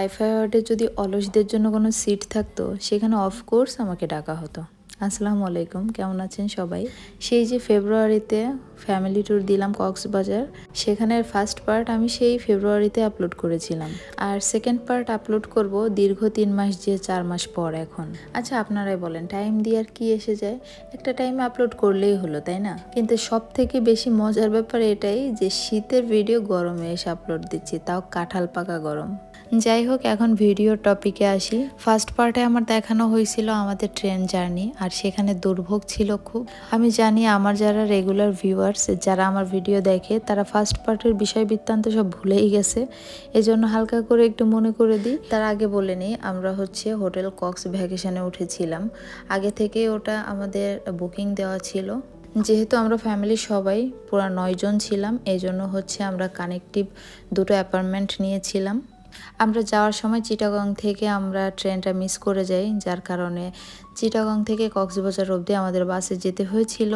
বাইফাই ওয়ার্ডে যদি অলসদের জন্য কোনো সিট থাকতো, সেখানে অফকোর্স আমাকে ডাকা হতো। আসসালামু আলাইকুম, কেমন আছেন সবাই? সেই যে ফেব্রুয়ারিতে ফ্যামিলি ট্যুর দিলাম কক্সবাজার সেখানের ফার্স্ট পার্ট আমি সেই ফেব্রুয়ারিতে আপলোড করেছিলাম। আর সেকেন্ড পার্ট আপলোড করব দীর্ঘ তিন মাস যে চার মাস পর এখন। আচ্ছা আপনারাই বলেন টাইম দিয়ে আর কি এসে যায়? একটা টাইমে আপলোড করলেই হলো, তাই না? কিন্তু সব থেকে বেশি মজার ব্যাপার এটাই যে শীতের ভিডিও গরমে এসে আপলোড দিচ্ছি, তাও কাঁঠাল পাকা গরম। যাই হোক, এখন ভিডিও টপিকে আসি। ফার্স্ট পার্টে আমার দেখানো হয়েছিল আমাদের ট্রেন জার্নি আর সেখানে দুর্ভোগ ছিল খুব। আমি জানি আমার যারা রেগুলার ভিউয়ার্স যারা আমার ভিডিও দেখে, তারা ফার্স্ট পার্টের বিষয় বৃত্তান্ত সব ভুলেই গেছে। এজন্য হালকা করে একটু মনে করে দিই। তার আগে বলে নিই, আমরা হচ্ছে হোটেল কক্স ভ্যাকেশনে উঠেছিলাম। আগে থেকে ওটা আমাদের বুকিং দেওয়া ছিল। যেহেতু আমরা ফ্যামিলির সবাই, পুরা নয়জন ছিলাম এই জন্য হচ্ছে আমরা কানেকটিভ দুটো অ্যাপার্টমেন্ট নিয়েছিলাম। আমরা যাওয়ার সময় চিটাগং থেকে আমরা ট্রেনটা মিস করে যাই যার কারণে চিটাগং থেকে কক্সবাজার অবধি আমাদের বাসে যেতে হয়েছিল।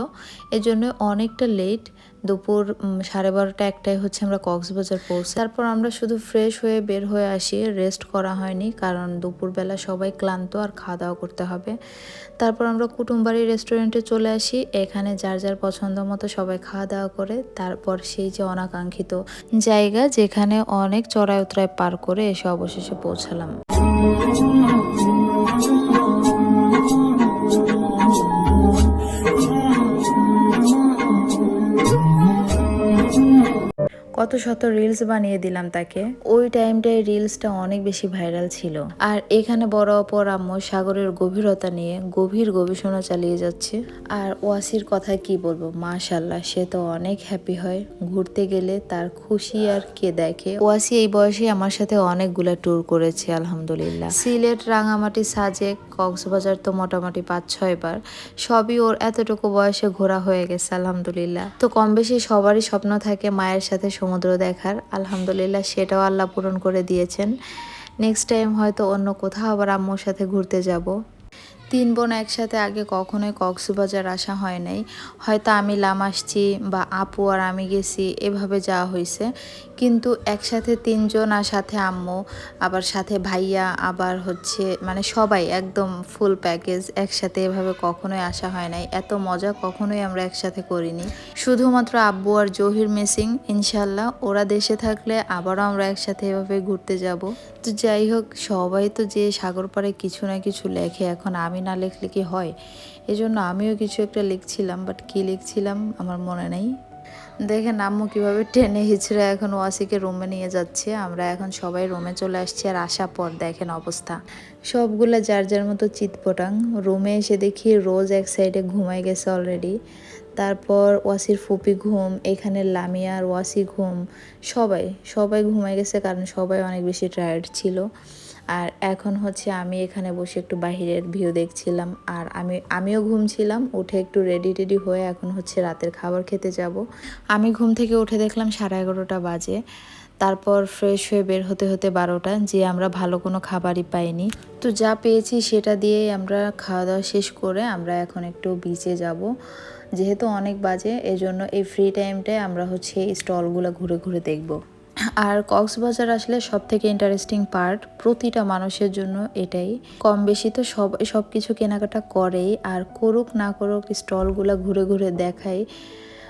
এজন্য অনেকটা লেট দুপুর সাড়ে বারোটা একটাই হচ্ছে আমরা কক্সবাজার পৌঁছে। তারপর আমরা শুধু ফ্রেশ হয়ে বের হয়ে আসি রেস্ট করা হয়নি, কারণ দুপুরবেলা সবাই ক্লান্ত আর খাওয়া দাওয়া করতে হবে। তারপর আমরা কুটুমবাড়ি রেস্টুরেন্টে চলে আসি, এখানে যার যার পছন্দ মতো সবাই খাওয়া দাওয়া করে। তারপর সেই যে অনাকাঙ্ক্ষিত জায়গা, যেখানে অনেক চড়াই উতরায় পার করে এসে অবশেষে পৌঁছালাম। কত শত রিলস বানিয়ে দিলাম তাকে। ওই টাইমটায় রিলসটা অনেক বেশি ভাইরাল ছিল। আর এখানে বড় অপর আম্মু সাগরের গভীরতা নিয়ে গভীর গবেষণা চালিয়ে যাচ্ছে। আর ওয়াসির কথা কি বলব? মাশাল্লাহ সে তো অনেক হ্যাপি হয়। ঘুরতে গেলে তার খুশি আর কে দেখে? ওয়াসি এই বয়সে আমার সাথে অনেকগুলা ট্যুর করেছে, আলহামদুলিল্লাহ। সিলেট, রাঙামাটি, সাজেক কক্সবাজার তো মোটামুটি পাঁচ, ছয় বার। সবই ওর এতটুকু বয়সে ঘোরা হয়ে গেছে, আলহামদুলিল্লাহ। তো কম বেশি সবারই স্বপ্ন থাকে মায়ের সাথে সমুদ্র দেখার। আলহামদুলিল্লাহ সেটাও আল্লাহ পূরণ করে দিয়েছেন। নেক্সট টাইম হয়তো অন্য কোথাও আবার আম্মুর সাথে ঘুরতে যাব। তিন বোন একসাথে আগে কখনোই কক্সবাজার আসা হয় নাই। হয়তো আমি লাম আসছি বা আপু আর আমি গেছি, এভাবে যাওয়া হয়েছে কিন্তু একসাথে তিনজন আর সাথে আম্মু, আবার সাথে ভাইয়া, আবার হচ্ছে মানে সবাই একদম ফুল প্যাকেজ একসাথে এভাবে কখনোই আসা হয় নাই। এত মজা কখনোই আমরা একসাথে করিনি। শুধুমাত্র আব্বু আর জহির মিসিং ইনশাল্লাহ। ওরা দেশে থাকলে আবারও আমরা একসাথে এভাবে ঘুরতে যাব। তো যাই হোক, সবাই তো যে সাগর পাড়ে কিছু না কিছু লেখে, এখন আমি না লিখলে কি হয়? এজন্য আমিও কিছু একটা লিখছিলাম বাট কি লিখছিলাম আমার মনে নেই। দেখেন আম্মু কীভাবে টেনে হিচড়ে এখন ওয়াসিকে রুমে নিয়ে যাচ্ছে। আমরা এখন সবাই রুমে চলে আসছি আর আসার পর দেখেন অবস্থা। সবগুলা যার যার মতো চিৎপটাং। রুমে এসে দেখি রোজ এক সাইডে ঘুমাই গেছে অলরেডি তারপর ওয়াসির ফুপি ঘুম, এখানে লামিয়ার ওয়াসি ঘুম, সবাই সবাই ঘুমাই গেছে কারণ সবাই অনেক বেশি টায়ার্ড ছিল। আর এখন হচ্ছে আমি এখানে বসে একটু বাহিরের ভিউ দেখছিলাম আর আমি, আমিও ঘুমছিলাম উঠে একটু রেডি টেডি হয়ে এখন হচ্ছে রাতের খাবার খেতে যাব। আমি ঘুম থেকে উঠে দেখলাম সাড়ে এগারোটা বাজে। তারপর ফ্রেশ হয়ে বের হতে হতে বারোটা, যে আমরা ভালো কোনো খাবারই পাইনি। তো যা পেয়েছি সেটা দিয়েই আমরা খাওয়া দাওয়া শেষ করে আমরা এখন একটু বিচে যাব। যেহেতু অনেক বাজে, এজন্য এই ফ্রি টাইমটায় আমরা হচ্ছে এই স্টলগুলো ঘুরে ঘুরে দেখব। আর কক্সবাজার আসলে সব থেকে ইন্টারেস্টিং পার্ট প্রতিটা মানুষের জন্য এটাই। কম বেশি তো সব সব কিছু কেনাকাটা করেই, আর করুক না করুক স্টলগুলো ঘুরে ঘুরে দেখাই।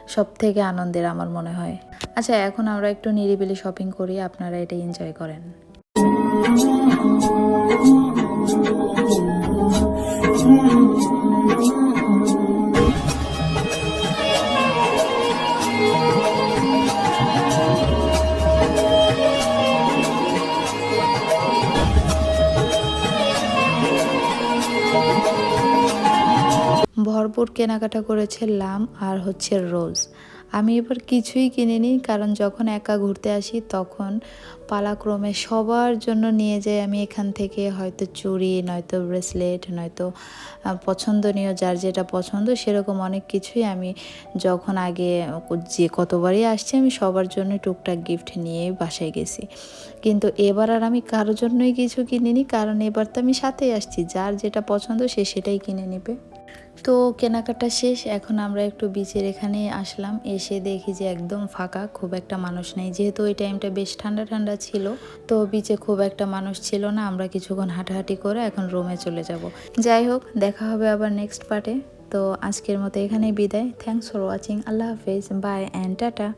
সব থেকে আনন্দের আমার মনে হয়। আচ্ছা এখন আমরা একটু নিরিবিলি শপিং করি, আপনারা এটা এনজয় করেন। ভরপুর কেনাকাটা করেছে লাম আর হচ্ছে রোজ। আমি এবার কিছুই কিনিনি, কারণ যখন একা ঘুরতে আসি তখন পালাক্রমে সবার জন্য নিয়ে যাই আমি এখান থেকে, হয়তো চুড়ি, নয়তো ব্রেসলেট, নয়তো পছন্দনীয় যার যেটা পছন্দ সেরকম অনেক কিছুই আমি যখন আগে যে কতবারই আসছি আমি সবার জন্য টুকটাক গিফট নিয়েই বাসায় গেছি। কিন্তু এবার আর আমি কারোর জন্যই কিছু কিনিনি, কারণ এবার তো আমি সাথেই আসছি, যার যেটা পছন্দ সে সেটাই কিনে নেবে। তো কেনাকাটা শেষ, এখন আমরা একটু বিচের এখানে আসলাম, এসে দেখি যে একদম ফাঁকা, খুব একটা মানুষ নেই। যেহেতু ওই টাইমটা বেশ ঠান্ডা ঠান্ডা ছিল, তো বিচে খুব একটা মানুষ ছিল না, আমরা কিছুক্ষণ হাঁটাহাঁটি করে এখন রুমে চলে যাব। যাই হোক, দেখা হবে আবার নেক্সট পার্টে তো আজকের মতো এখানেই বিদায়। থ্যাংকস ফর ওয়াচিং আল্লাহ হাফেজ বাই অ্যান্ড টাটা